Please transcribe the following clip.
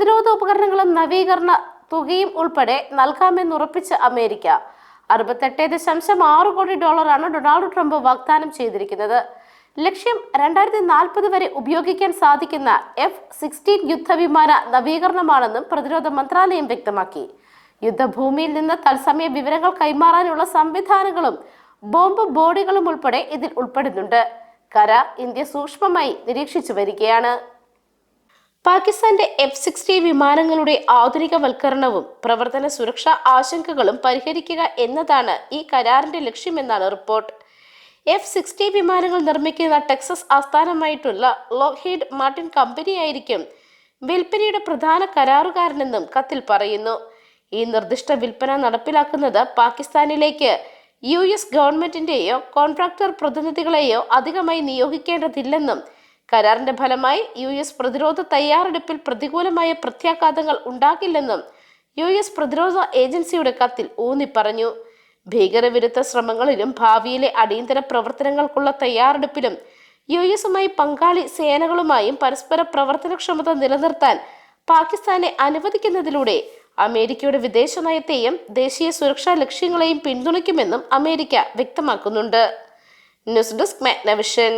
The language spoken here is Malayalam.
പ്രതിരോധ ഉപകരണങ്ങളും നവീകരണ തുകയും ഉൾപ്പെടെ നൽകാമെന്ന് ഉറപ്പിച്ച് അമേരിക്ക. അറുപത്തെട്ട് ദശാംശം ആറ് കോടി ഡോളറാണ് ഡൊണാൾഡ് ട്രംപ് വാഗ്ദാനം ചെയ്തിരിക്കുന്നത്. ലക്ഷ്യം രണ്ടായിരത്തി നാൽപ്പത് വരെ ഉപയോഗിക്കാൻ സാധിക്കുന്ന എഫ് സിക്സ്റ്റീൻ യുദ്ധവിമാന നവീകരണമാണെന്നും പ്രതിരോധ മന്ത്രാലയം വ്യക്തമാക്കി. യുദ്ധഭൂമിയിൽ നിന്ന് തത്സമയ വിവരങ്ങൾ കൈമാറാനുള്ള സംവിധാനങ്ങളും ബോംബ് ബോഡികളും ഉൾപ്പെടെ ഇതിൽ ഉൾപ്പെടുന്നുണ്ട്. കര ഇന്ത്യ സൂക്ഷ്മമായി നിരീക്ഷിച്ചു വരികയാണ്. പാകിസ്ഥാന്റെ എഫ് സിക്സ്റ്റി വിമാനങ്ങളുടെ ആധുനികവൽക്കരണവും പ്രവർത്തന സുരക്ഷാ ആശങ്കകളും പരിഹരിക്കുക എന്നതാണ് ഈ കരാറിന്റെ ലക്ഷ്യമെന്നാണ് റിപ്പോർട്ട്. എഫ് സിക്സ്റ്റി വിമാനങ്ങൾ നിർമ്മിക്കുന്ന ടെക്സസ് ആസ്ഥാനമായിട്ടുള്ള ലോഹീഡ് മാർട്ടിൻ കമ്പനിയായിരിക്കും വിൽപ്പനയുടെ പ്രധാന കരാറുകാരനെന്നും കത്തിൽ പറയുന്നു. ഈ നിർദ്ദിഷ്ട വിൽപ്പന നടപ്പിലാക്കുന്നത് പാകിസ്ഥാനിലേക്ക് യു എസ് ഗവൺമെന്റിന്റെയോ കോൺട്രാക്ടർ പ്രതിനിധികളെയോ അധികമായി നിയോഗിക്കേണ്ടതില്ലെന്നും കരാറിന്റെ ഫലമായി യു എസ് പ്രതിരോധ തയ്യാറെടുപ്പിൽ പ്രതികൂലമായ പ്രത്യാഘാതങ്ങൾ ഉണ്ടാകില്ലെന്നും യു എസ് പ്രതിരോധ ഏജൻസിയുടെ കത്തിൽ ഊന്നി പറഞ്ഞു. ഭീകരവിരുദ്ധ ശ്രമങ്ങളിലും ഭാവിയിലെ അടിയന്തര പ്രവർത്തനങ്ങൾക്കുള്ള തയ്യാറെടുപ്പിലും യു എസുമായി പങ്കാളി സേനകളുമായും പരസ്പര പ്രവർത്തനക്ഷമത നിലനിർത്താൻ പാകിസ്ഥാനെ അനുവദിക്കുന്നതിലൂടെ അമേരിക്കയുടെ വിദേശ നയത്തെയും ദേശീയ സുരക്ഷാ ലക്ഷ്യങ്ങളെയും പിന്തുണയ്ക്കുമെന്നും അമേരിക്ക വ്യക്തമാക്കുന്നുണ്ട്. News desk Magnavision.